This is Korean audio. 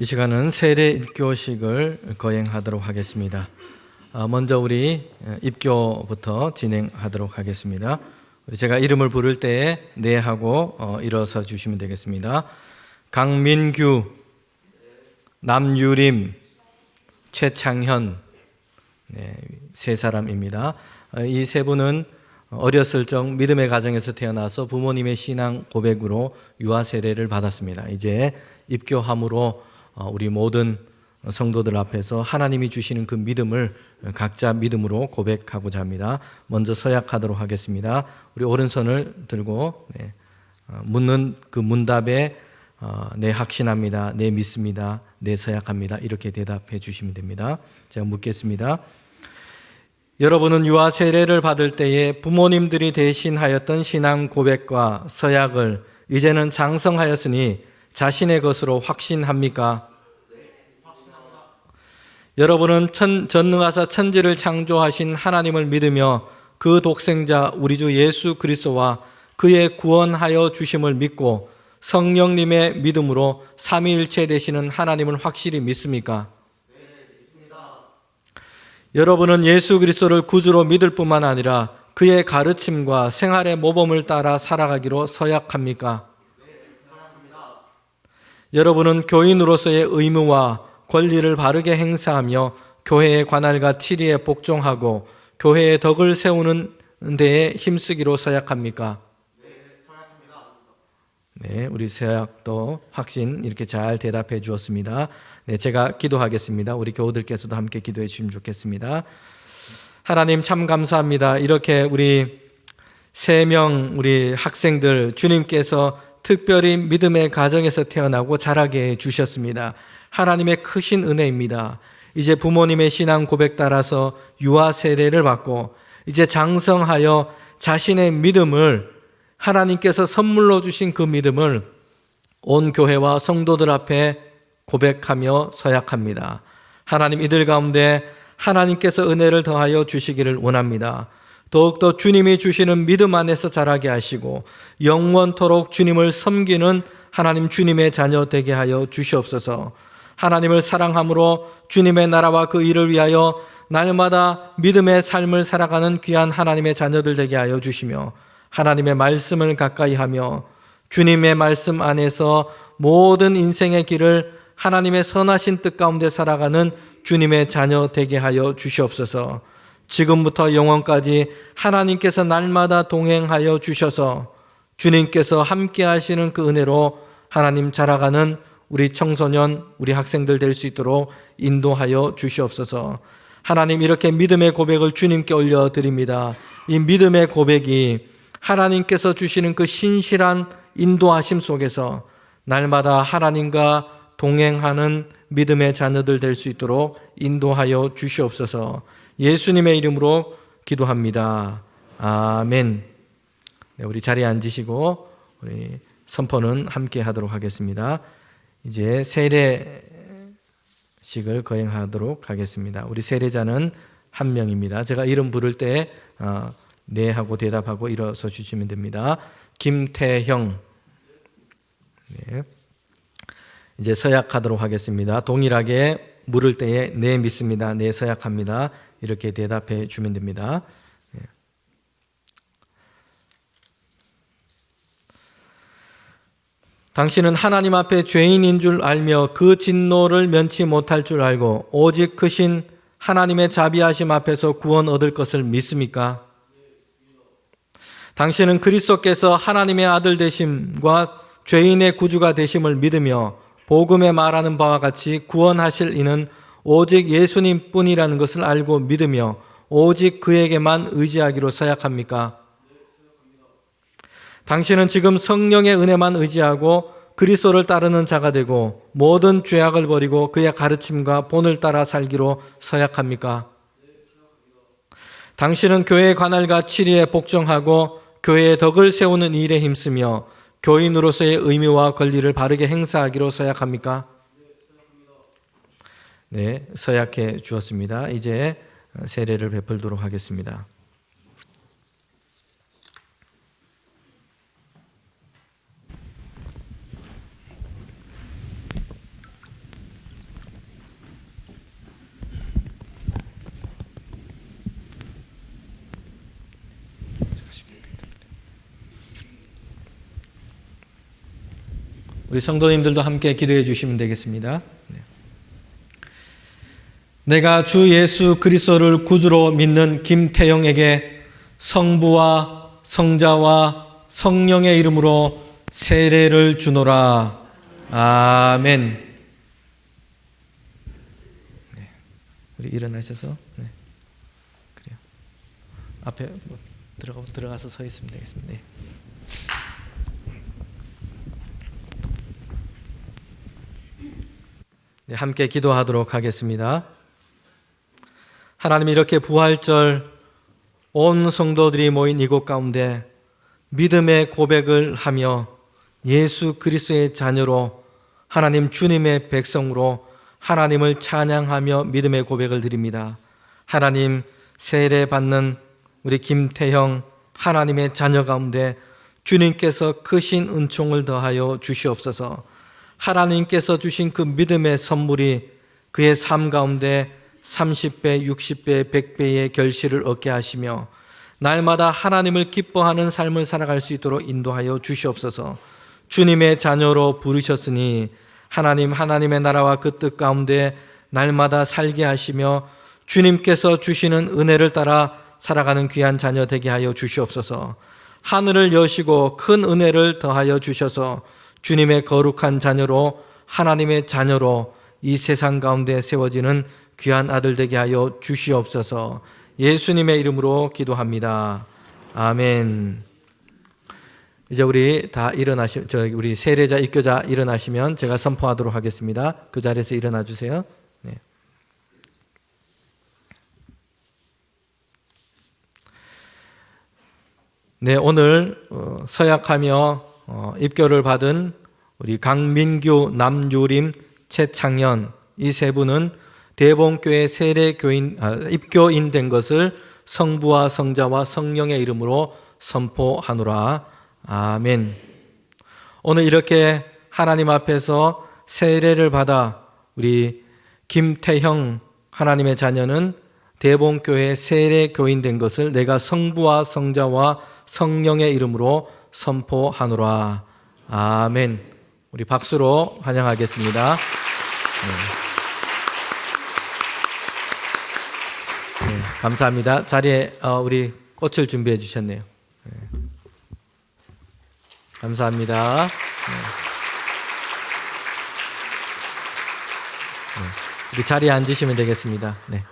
이 시간은 세례 입교식을 거행하도록 하겠습니다. 아, 먼저 우리 입교부터 진행하도록 하겠습니다. 제가 이름을 부를 때에 네 하고 어, 일어서 주시면 되겠습니다. 강민규, 남유림, 최창현 네, 세 사람입니다. 어, 이세 분은 어렸을 적 믿음의 가정에서 태어나서 부모님의 신앙 고백으로 유아 세례를 받았습니다. 이제 입교함으로 어, 우리 모든 성도들 앞에서 하나님이 주시는 그 믿음을 각자 믿음으로 고백하고자 합니다. 먼저 서약하도록 하겠습니다. 우리 오른손을 들고 네, 어, 묻는 그 문답에 어, 네 확신합니다. 네 믿습니다. 네 서약합니다. 이렇게 대답해 주시면 됩니다. 제가 묻겠습니다. 여러분은 유아 세례를 받을 때에 부모님들이 대신하였던 신앙 고백과 서약을 이제는 장성하였으니 자신의 것으로 확신합니까? 여러분은 천, 전능하사 천지를 창조하신 하나님을 믿으며 그 독생자 우리 주 예수 그리스도와 그의 구원하여 주심을 믿고 성령님의 믿음으로 삼위일체 되시는 하나님을 확실히 믿습니까? 여러분은 예수 그리스도를 구주로 믿을 뿐만 아니라 그의 가르침과 생활의 모범을 따라 살아가기로 서약합니까? 여러분은 교인으로서의 의무와 권리를 바르게 행사하며 교회의 관할과 치리에 복종하고 교회의 덕을 세우는 데에 힘쓰기로 서약합니까? 네, 우리 서약도 확신 이렇게 잘 대답해 주었습니다. 네, 제가 기도하겠습니다. 우리 교우들께서도 함께 기도해 주시면 좋겠습니다. 하나님 참 감사합니다. 이렇게 우리 세 명 우리 학생들 주님께서 특별히 믿음의 가정에서 태어나고 자라게 해 주셨습니다. 하나님의 크신 은혜입니다. 이제 부모님의 신앙 고백 따라서 유아 세례를 받고 이제 장성하여 자신의 믿음을 하나님께서 선물로 주신 그 믿음을 온 교회와 성도들 앞에 고백하며 서약합니다. 하나님 이들 가운데 하나님께서 은혜를 더하여 주시기를 원합니다. 더욱더 주님이 주시는 믿음 안에서 자라게 하시고 영원토록 주님을 섬기는 하나님 주님의 자녀 되게 하여 주시옵소서. 하나님을 사랑함으로 주님의 나라와 그 일을 위하여 날마다 믿음의 삶을 살아가는 귀한 하나님의 자녀들 되게 하여 주시며 하나님의 말씀을 가까이 하며 주님의 말씀 안에서 모든 인생의 길을 하나님의 선하신 뜻 가운데 살아가는 주님의 자녀 되게 하여 주시옵소서. 지금부터 영원까지 하나님께서 날마다 동행하여 주셔서 주님께서 함께 하시는 그 은혜로 하나님 자라가는 우리 청소년, 우리 학생들 될 수 있도록 인도하여 주시옵소서. 하나님 이렇게 믿음의 고백을 주님께 올려드립니다. 이 믿음의 고백이 하나님께서 주시는 그 신실한 인도하심 속에서 날마다 하나님과 동행하는 믿음의 자녀들 될 수 있도록 인도하여 주시옵소서. 예수님의 이름으로 기도합니다. 아멘. 네, 우리 자리에 앉으시고 우리 선포는 함께 하도록 하겠습니다. 이제 세례식을 거행하도록 하겠습니다. 우리 세례자는 한 명입니다. 제가 이름 부를 때 어, 네 하고 대답하고 일어서 주시면 됩니다. 김태형. 네. 이제 서약하도록 하겠습니다. 동일하게 물을 때에 네 믿습니다. 네 서약합니다. 이렇게 대답해 주면 됩니다. 네. 당신은 하나님 앞에 죄인인 줄 알며 그 진노를 면치 못할 줄 알고 오직 크신 하나님의 자비하심 앞에서 구원 얻을 것을 믿습니까? 당신은 그리스도께서 하나님의 아들 되심과 죄인의 구주가 되심을 믿으며 복음에 말하는 바와 같이 구원하실 이는 오직 예수님 뿐이라는 것을 알고 믿으며 오직 그에게만 의지하기로 서약합니까? 당신은 지금 성령의 은혜만 의지하고 그리스도를 따르는 자가 되고 모든 죄악을 버리고 그의 가르침과 본을 따라 살기로 서약합니까? 당신은 교회의 관할과 치리에 복종하고 교회의 덕을 세우는 일에 힘쓰며 교인으로서의 의무와 권리를 바르게 행사하기로 서약합니까? 네, 서약해 주었습니다. 이제 세례를 베풀도록 하겠습니다. 우리 성도님들도 함께 기도해 주시면 되겠습니다. 네. 내가 주 예수 그리스도를 구주로 믿는 김태영에게 성부와 성자와 성령의 이름으로 세례를 주노라. 아멘. 네. 우리 일어나셔서 네. 그래요. 앞에 뭐 들어가 들어가서 서 있으면 되겠습니다. 네. 네, 함께 기도하도록 하겠습니다. 하나님 이렇게 부활절 온 성도들이 모인 이곳 가운데 믿음의 고백을 하며 예수 그리스도의 자녀로 하나님 주님의 백성으로 하나님을 찬양하며 믿음의 고백을 드립니다. 하나님 세례 받는 우리 김태형 하나님의 자녀 가운데 주님께서 크신 은총을 더하여 주시옵소서. 하나님께서 주신 그 믿음의 선물이 그의 삶 가운데 30배, 60배, 100배의 결실을 얻게 하시며 날마다 하나님을 기뻐하는 삶을 살아갈 수 있도록 인도하여 주시옵소서. 주님의 자녀로 부르셨으니 하나님 하나님의 나라와 그 뜻 가운데 날마다 살게 하시며 주님께서 주시는 은혜를 따라 살아가는 귀한 자녀 되게 하여 주시옵소서. 하늘을 여시고 큰 은혜를 더하여 주셔서 주님의 거룩한 자녀로 하나님의 자녀로 이 세상 가운데 세워지는 귀한 아들 되게 하여 주시옵소서. 예수님의 이름으로 기도합니다. 아멘. 이제 우리 다 일어나시, 저 우리 세례자 입교자 일어나시면 제가 선포하도록 하겠습니다. 그 자리에서 일어나 주세요. 네. 네, 오늘 어, 서약하며 어, 입교를 받은 우리 강민규, 남유림, 최창현 이 세 분은 대봉교회 세례 교인 아, 입교인 된 것을 성부와 성자와 성령의 이름으로 선포하노라. 아멘. 오늘 이렇게 하나님 앞에서 세례를 받아 우리 김태형 하나님의 자녀는 대봉교회 세례 교인 된 것을 내가 성부와 성자와 성령의 이름으로 선포하노라. 아멘. 우리 박수로 환영하겠습니다. 네. 네, 감사합니다. 자리에 어, 우리 꽃을 준비해 주셨네요. 네. 감사합니다. 네. 네. 우리 자리에 앉으시면 되겠습니다. 네.